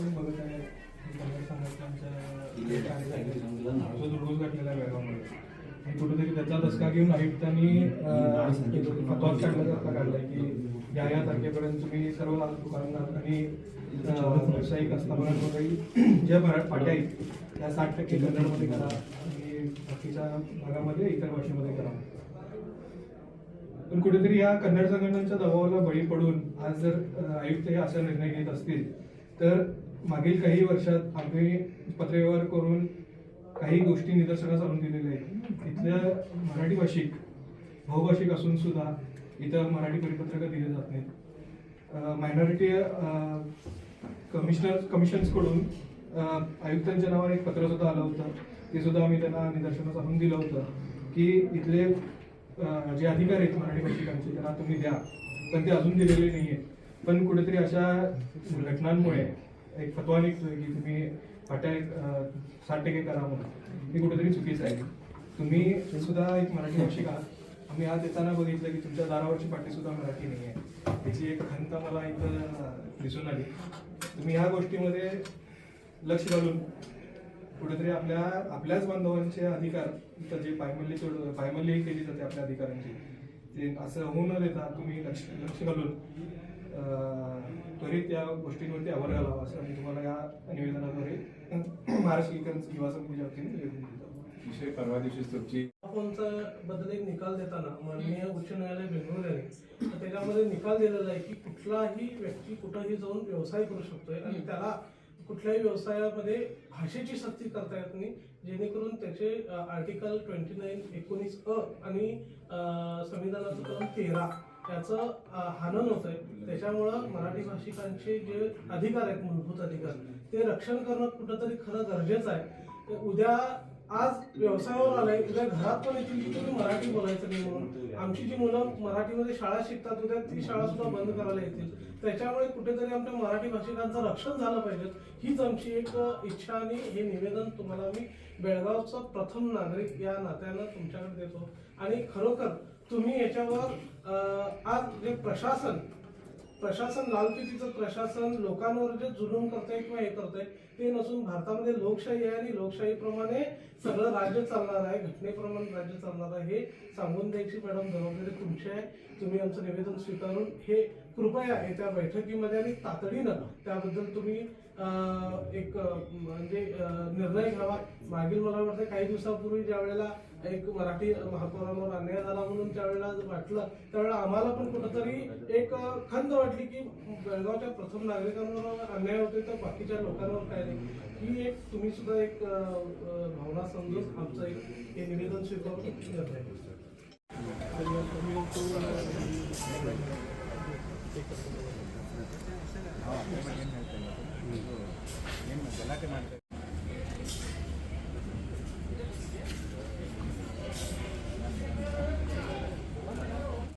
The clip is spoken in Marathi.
बघत आहे संघटनांच्या आहे बेळगावमध्ये कुठेतरी त्याचा दसका घेऊन आयुक्तांनी काढल्यासारखा काढलाय की या या तारखेपर्यंत तुम्ही सर्व दुकानदार आणि व्यावसायिक आस्थापनांमध्ये ज्या मराठ पाट्या आहेत त्या साठ टक्के कन्नडमध्ये करा. आणि बाकीच्या भागामध्ये इतर भाषेमध्ये करा. पण कुठेतरी या कन्नड संघटनांच्या दबावाला बळी पडून आज जर आयुक्त हे असा निर्णय घेत असतील तर मागील काही वर्षात आम्ही पत्रव्यवहार करून काही गोष्टी निदर्शनास आणून दिलेल्या आहेत. इथल्या मराठी भाषिक बहुभाषिक असून सुद्धा इथं मराठी परिपत्रकं दिले जात नाहीत. मायनॉरिटी कमिशनर कमिशन्सकडून आयुक्तांच्या नावाने एक पत्र सुद्धा आलं होतं. ते सुद्धा आम्ही त्यांना निदर्शनास आणून दिलं होतं की इथले जे अधिकार आहेत मराठी भाषिकांचे त्यांना तुम्ही द्या. पण ते अजून दिलेले नाहीये. पण कुठेतरी अशा घटनांमुळे एक फतवा निघतोय की तुम्ही फाट्या अ, साठ टक्के करा म्हणून. हे कुठेतरी चुकीचं आहे. तुम्ही सुद्धा एक मराठी भाषिक आहात. आम्ही आज येताना बघितलं की तुमच्या दारावरची पाटी सुद्धा मराठी नाही आहे. त्याची एक खंत मला इथं दिसून आली. तुम्ही ह्या गोष्टीमध्ये लक्ष घालून कुठेतरी आपल्या आपल्याच बांधवांचे अधिकार इथं जे पायमल्ली सोड पायमल्ली केली जाते आपल्या अधिकारांची ते असं होऊ न देता तुम्ही लक्ष लक्ष घालून त्वरित या गोष्टींवरती आवर घालावा असं मी तुम्हाला या निवेदनाद्वारे महाराष्ट्र एकीकरण युवा समितीच्या वतीने निवेदन देतो. विषय परवा दिवशी तुमची फोनचा बद्दल एक निकाल देताना माननीय उच्च न्यायालय बेंगळूर यांनी तर त्याच्यामध्ये निकाल दिलेला आहे की कुठलाही व्यक्ती कुठंही जाऊन व्यवसाय करू शकतोय आणि त्याला कुठल्याही व्यवसायामध्ये भाषेची सक्ती करता येत नाही जेणेकरून त्याचे आर्टिकल ट्वेंटी नाईन एकोणीस अ आणि संविधानाचं कलम तेरा त्याचं अ, हनन होत आहे त्याच्यामुळं मराठी भाषिकांचे जे अधिकार आहेत मूलभूत अधिकार ते रक्षण करणं कुठंतरी खरं गरजेचं आहे. उद्या आज व्यवसायावर आलाय तुझ्या घरात पण येतील की तुम्ही मराठी बोलायचं नाही म्हणून. आमची जी मुलं मराठीमध्ये शाळा शिकतात उद्या ती शाळा सुद्धा बंद करायला येतील. त्याच्यामुळे कुठेतरी आमच्या मराठी भाषिकांचं रक्षण झालं पाहिजे. हीच आमची एक इच्छा आणि हे निवेदन तुम्हाला मी बेळगावचा प्रथम नागरिक या नात्यानं तुमच्याकडे देतो. आणि खरोखर तुम्ही याच्यावर आज जे प्रशासन प्रशासन लालफितीचं प्रशासन लोकांवर जे जुलूम करतंय किंवा हे करतंय ते नसून भारतामध्ये लोकशाही आहे आणि लोकशाहीप्रमाणे सगळं राज्य चालणार आहे घटनेप्रमाणे राज्य चालणार आहे हे सांगून द्यायची मॅडम जबाबदारी तुमची आहे. तुम्ही आमचं निवेदन स्वीकारून हे कृपया येत्या बैठकीमध्ये आणि तातडीनं त्याबद्दल तुम्ही एक म्हणजे निर्णय घ्यावा. मागील मला वाटतं काही दिवसापूर्वी ज्या वेळेला एक मराठी महापौरांवर अन्याय झाला म्हणून त्यावेळेला वाटलं त्यावेळेला आम्हाला पण कुठंतरी एक खंत वाटली की बेळगावच्या प्रथम नागरिकांवर अन्याय होते तर बाकीच्या लोकांवर काय नाही. ही एक तुम्ही सुद्धा एक भावना समजून आमचं एक हे निवेदन स्वीकारून